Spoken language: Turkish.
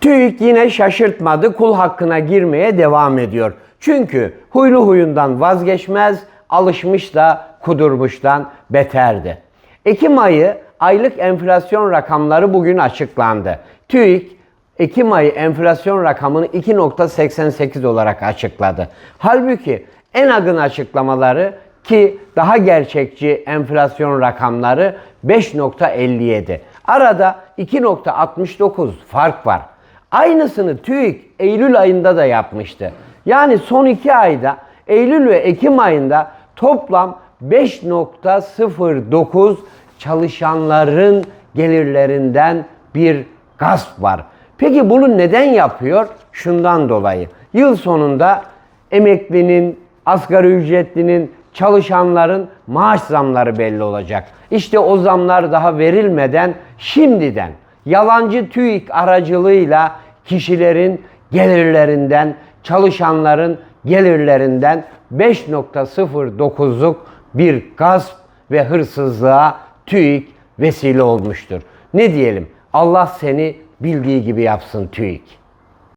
TÜİK yine şaşırtmadı, kul hakkına girmeye devam ediyor. Çünkü huylu huyundan vazgeçmez, alışmış da kudurmuştan beterdi. Ekim ayı aylık enflasyon rakamları bugün açıklandı. TÜİK Ekim ayı enflasyon rakamını 2.88 olarak açıkladı. Halbuki en agın açıklamaları ki daha gerçekçi enflasyon rakamları 5.57. Arada 2.69 fark var. Aynısını TÜİK Eylül ayında da yapmıştı. Yani son iki ayda Eylül ve Ekim ayında toplam 5.09 çalışanların gelirlerinden bir gasp var. Peki bunu neden yapıyor? Şundan dolayı. Yıl sonunda emeklinin, asgari ücretlinin, çalışanların maaş zamları belli olacak. İşte o zamlar daha verilmeden şimdiden yalancı TÜİK aracılığıyla kişilerin gelirlerinden, çalışanların gelirlerinden 5.09'luk bir gasp ve hırsızlığa TÜİK vesile olmuştur. Ne diyelim? Allah seni bildiği gibi yapsın TÜİK.